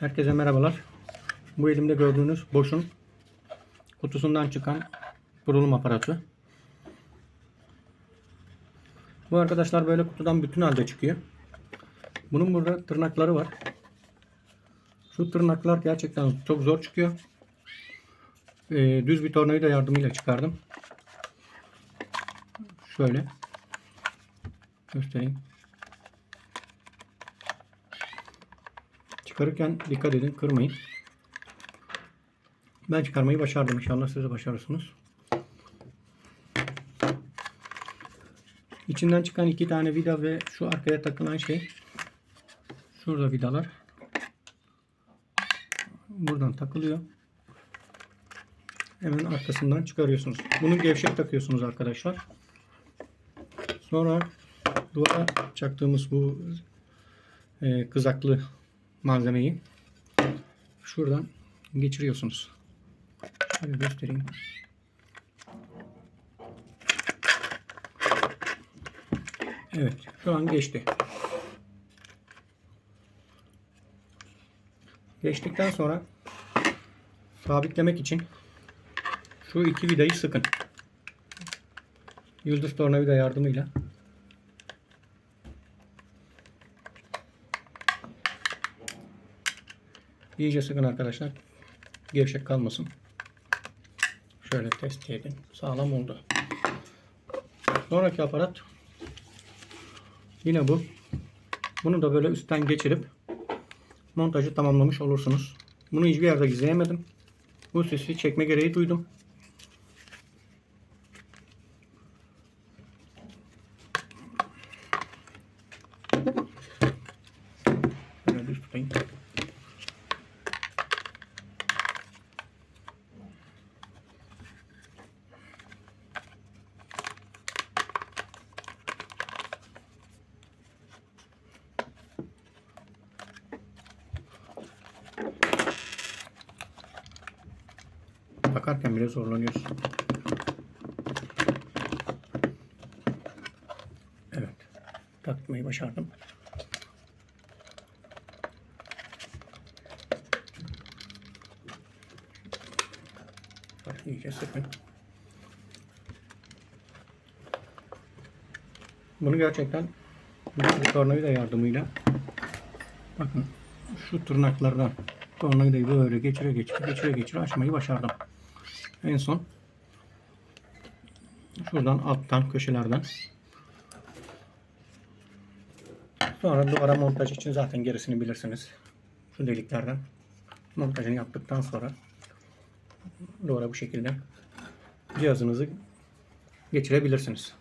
Herkese merhabalar. Bu elimde gördüğünüz boşun kutusundan çıkan kurulum aparatı. Bu arkadaşlar böyle kutudan bütün halde çıkıyor. Bunun burada tırnakları var. Şu tırnaklar gerçekten çok zor çıkıyor. Ee, düz bir tornavida yardımıyla çıkardım. Şöyle göstereyim. Çıkarırken dikkat edin kırmayın. Ben çıkarmayı başardım. İnşallah siz de başarırsınız. İçinden çıkan iki tane vida ve şu arkaya takılan şey şurada vidalar. Buradan takılıyor. Hemen arkasından çıkarıyorsunuz. Bunu gevşek takıyorsunuz arkadaşlar. Sonra duvara çaktığımız bu e, kızaklı malzemeyi şuradan geçiriyorsunuz. Şöyle göstereyim. Evet, şu an geçti. Geçtikten sonra sabitlemek için şu iki vidayı sıkın. Yıldız tornavida yardımıyla İyice sıkın arkadaşlar. Gevşek kalmasın. Şöyle test edin. Sağlam oldu. Sonraki aparat yine bu. Bunu da böyle üstten geçirip montajı tamamlamış olursunuz. Bunu hiçbir yerde gizleyemedim. Bu sesi çekme gereği duydum. Şöyle düz. Takarken bile zorlanıyorsun. Evet. Takmayı başardım. Bak iyice sıkın. Bunu gerçekten bu tornavida yardımıyla bakın şu tırnaklardan tornavidayı böyle geçire geçire geçire geçire açmayı başardım. En son şuradan alttan köşelerden sonra duvara montaj için zaten gerisini bilirsiniz. Şu deliklerden montajını yaptıktan sonra duvara bu şekilde cihazınızı geçirebilirsiniz.